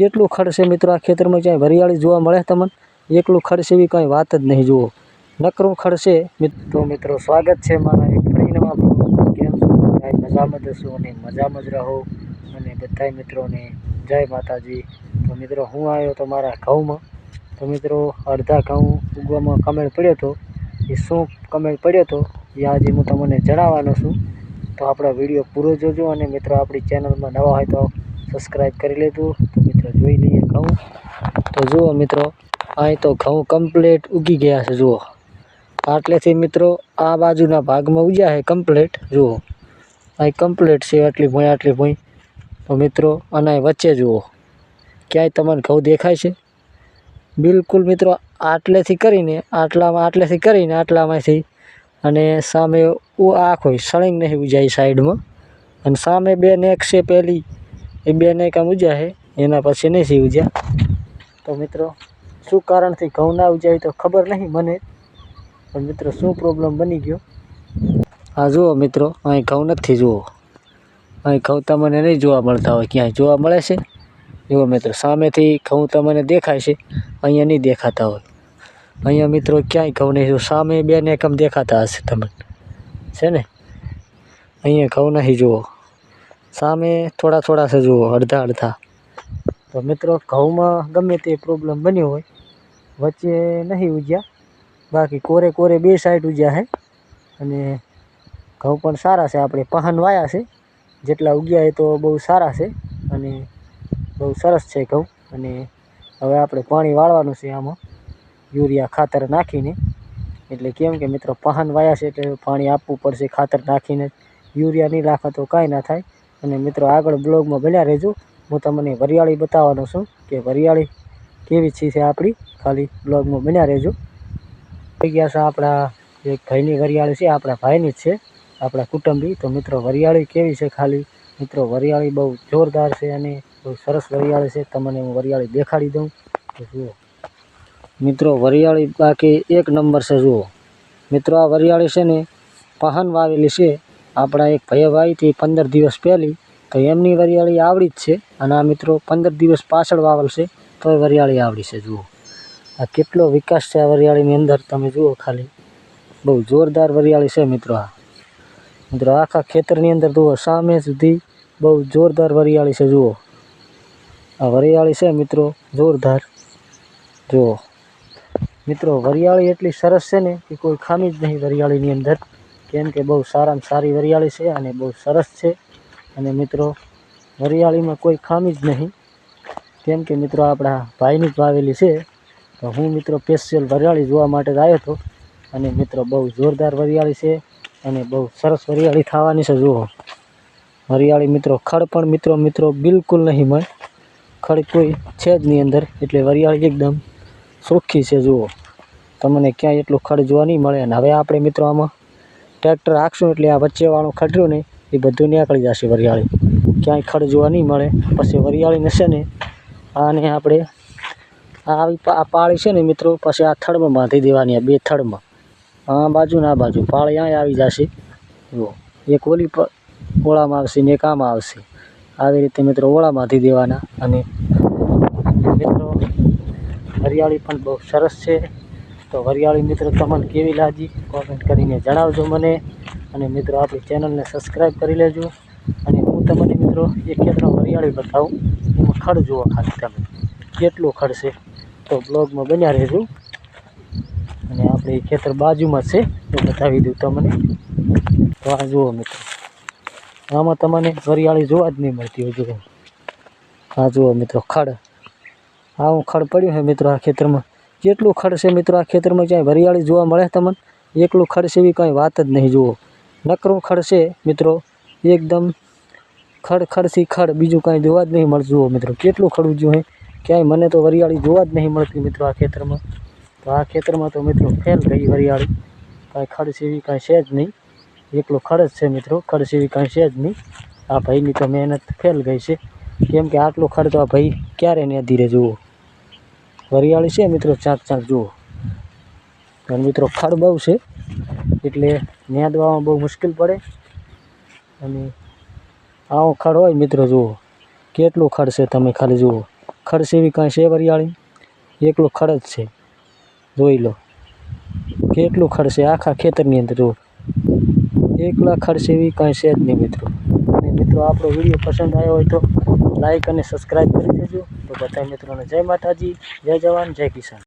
કેટલું ખડ છે મિત્રો, આ ખેતરમાં ક્યાંય વરિયાળી જોવા મળે તમને? એકલું ખડ એવી કાંઈ વાત જ નહીં, જુઓ. નકરું ખડ છે. મિત- તો મિત્રો, સ્વાગત છે મારા એક ફરી નવા બ્લોગમાં. કેમ છો? મજામાં જશો અને મજામાં જ રહો. અને બધાય મિત્રોને જય માતાજી. તો મિત્રો, હું આવ્યો તો મારા ઘઉંમાં. તો મિત્રો, અડધા ઘઉં ઉગવામાં કમેળ પડ્યો હતો એ શું કમેળ પડ્યો હતો એ આજે હું તમને જણાવવાનો છું. તો આપણો વીડિયો પૂરો જોજો અને મિત્રો, આપણી ચેનલમાં નવા હોય તો સબસ્ક્રાઈબ કરી લેજો. મિત્રો, જોઈ લઈએ ઘઉં. તો જુઓ મિત્રો, અહીં તો ઘઉં કમ્પ્લેટ ઉગી ગયા છે, જુઓ. આટલેથી મિત્રો, આ બાજુના ભાગમાં ઉગ્યા છે કમ્પ્લેટ જુઓ. અહીં કમ્પ્લેટ છે, આટલી ભૂંઈ આટલી ભૂંઈ તો મિત્રો, અને વચ્ચે જુઓ. ક્યાંય તમને ઘઉં દેખાય છે? બિલકુલ મિત્રો, આટલેથી કરીને, આટલામાં આટલેથી કરીને, આટલામાંથી. અને સામે આંખ આખો સળંગ નહીં ઉજાય સાઈડમાં. અને સામે બે નેક છે પહેલી. એ બે નેક આમ ઉજ્યા છે. એના પછી નથી ઉજ્યા તો મિત્રો, શું કારણથી ઘઉં ના ઉજાય તો ખબર નહીં મને, પણ મિત્રો શું પ્રોબ્લેમ બની ગયો? હા જુઓ મિત્રો, અહીં ઘઉં નથી જુઓ. અહીં ઘઉં તમને નહીં જોવા મળતા હોય, ક્યાંય જોવા મળે છે? જુઓ મિત્રો, સામેથી ઘઉં તમને દેખાય છે, અહીંયા નહીં દેખાતા હોય. અહીંયા મિત્રો ક્યાંય ઘઉં નહીં જુઓ, સામે બે નેકમ દેખાતા હશે તમને. છે ને? અહીંયા ઘઉં નહીં જુઓ. સામે થોડા થોડા છે જુઓ, અડધા અડધા. તો મિત્રો, ઘઉંમાં ગમે તે પ્રોબ્લેમ બન્યો હોય, વચ્ચે નહીં ઉજ્યા. બાકી કોરે કોરે બે સાઈડ ઉજ્યા છે અને ઘઉં પણ સારા છે. આપણે પહાન વાયા છે. જેટલા ઉગ્યા એ તો બહુ સારા છે. અને બહુ સરસ છે ઘઉં. અને હવે આપણે પાણી વાળવાનું છે આમાં. યુરિયા ખાતર નાખીને. એટલે કેમ કે મિત્રો, પહાન વાયા છે એટલે પાણી આપવું પડશે ખાતર નાખીને. યુરિયા નહીં રાખવા તો કાંઈ ના થાય. અને મિત્રો, આગળ બ્લોગમાં બન્યા રહેજો. હું તમને વરિયાળી બતાવવાનો છું કે વરિયાળી કેવી છે છે આપણી? ખાલી બ્લોગમાં બન્યા રહેજો. થઈ ગયા છે આપણા એક ભાઈની વરિયાળી છે, આપણા ભાઈની જ છે, આપણા કુટુંબી. તો મિત્રો, વરિયાળી કેવી છે ખાલી? મિત્રો, વરિયાળી બહુ જોરદાર છે અને બહુ સરસ વરિયાળી છે. તમને હું વરિયાળી દેખાડી દઉં. તો જુઓ. મિત્રો, વરિયાળી બાકી એક નંબર છે, જુઓ. મિત્રો, આ વરિયાળી છે ને પહન વાવેલી છે. આપણા એક ભાઈ વાવી પંદર દિવસ પહેલી તો એમની વરિયાળી આવડી જ છે અને આ મિત્રો પંદર દિવસ પાછળ વાવલશે તો વરિયાળી આવડી છે, જુઓ. આ કેટલો વિકાસ છે આ વરિયાળીની અંદર, તમે જુઓ ખાલી. બહુ જોરદાર વરિયાળી છે મિત્રો આ. મિત્રો આખા ખેતરની અંદર જુઓ, સામે સુધી બહુ જોરદાર વરિયાળી છે, જુઓ. આ વરિયાળી છે મિત્રો, જોરદાર. જુઓ. મિત્રો વરિયાળી એટલી સરસ છે ને કે કોઈ ખામી જ નહીં વરિયાળીની અંદર, કેમ કે બહુ સારામાં સારી વરિયાળી છે અને બહુ સરસ છે. અને મિત્રો, વરિયાળીમાં કોઈ ખામી જ નહીં. કેમ કે મિત્રો, આપણા ભાઈની જ વાવેલી છે. તો હું મિત્રો સ્પેશિયલ વરિયાળી જોવા માટે જ આવ્યો હતો. અને મિત્રો, બહુ જોરદાર વરિયાળી છે અને બહુ સરસ વરિયાળી થવાની છે, જુઓ. વરિયાળી મિત્રો, ખડ પણ મિત્રો મિત્રો, બિલકુલ નહીં મળે. ખડ કોઈ છે જ નહીં અંદર, એટલે વરિયાળી એકદમ સુખી છે, જુઓ. તમને ક્યાંય એટલું ખડ જોવા નહીં મળે. અને હવે આપણે મિત્રો આમાં ટ્રેક્ટર હાંકશું, એટલે આ વચ્ચેવાળું ખડર્યું ને એ બધું નીકળી જશે વરિયાળી. ક્યાંય ખડ જોવા નહીં મળે. પછી વરિયાળી છે ને, આને આપણે આ આવી આ પાળી છે ને મિત્રો, પછી આ થડમાં બાંધી દેવાની, આ બે થડમાં. આ બાજુ ને આ બાજુ. પાળી અહીં આવી જશે. જુઓ, એક ઓલી ઓળામાં આવશે ને એક આમાં આવશે. આવી રીતે મિત્રો ઓળા બાંધી દેવાના અને મિત્રો હરિયાળી પણ બહુ સરસ છે. તો વરિયાળી મિત્રો તમને કેવી લાગી? કોમેન્ટ કરીને જણાવજો મને. અને મિત્રો આપણી ચેનલને સબસ્ક્રાઈબ કરી લેજો. અને હું તમને મિત્રો એ ખેતરમાં વરિયાળી બતાવું. એમાં ખડ જુઓ ખાલી તમે. કેટલું ખડ છે? તો બ્લોગમાં બન્યા રહેજો. અને આપણે એ ખેતર બાજુમાં છે, એ બતાવી દઉં તમને. તો આ જુઓ મિત્રો. આમાં તમને વરિયાળી જોવા જ નહીં મળતી હોય જુઓ આ જુઓ મિત્રો ખડ. આવું ખડ પડ્યું છે મિત્રો આ ખેતરમાં. કેટલું ખડ છે મિત્રો આ ખેતરમાં ક્યાંય વરિયાળી જોવા મળે તમને, એકલું ખડ છે એવી કાંઈ વાત જ નહીં, જુઓ. નકરું ખડ છે, મિત્રો. એકદમ ખડ ખડથી ખડ. બીજું કાંઈ જોવા જ નહીં મળતું. જુઓ મિત્રો, કેટલું ખડું જ્યું ક્યાંય મને તો વરિયાળી જોવા જ નહીં મળતી મિત્રો આ ખેતરમાં. તો આ ખેતરમાં તો મિત્રો ફેલ ગઈ વરિયાળી. કાંઈ ખડ છે કાંઈ છે જ નહીં. એકલું ખડ જ છે મિત્રો. ખડ છે કાંઈ છે જ નહીં. આ ભાઈની તો મહેનત ફેલ ગઈ છે. કેમ કે આટલો ખડ તો આ ભાઈ ક્યારે ને ધીરે જુઓ. વરિયાળી છે મિત્રો ચાંક ચાંક જુઓ. અને મિત્રો ખડ બહુ છે. એટલે ન્યાદવામાં બહુ મુશ્કેલ પડે. અને આવો ખડ હોય મિત્રો, જુઓ. કેટલું ખડ છે તમે ખાલી જુઓ. ખડ સેવી કાંઈ છે વરિયાળી? એકલું ખડ જ છે. જોઈ લો. કેટલું ખડ છે આખા ખેતરની અંદર, જુઓ. એકલા ખડ સેવી કાંઈ છે જ નહીં મિત્રો. અને મિત્રો, આપણો વીડિયો પસંદ આવ્યો હોય તો લાઈક અને સબસ્ક્રાઈબ કરી દેજો. તો બધા મિત્રોને જય માતાજી, જય જવાન, જય કિસાન.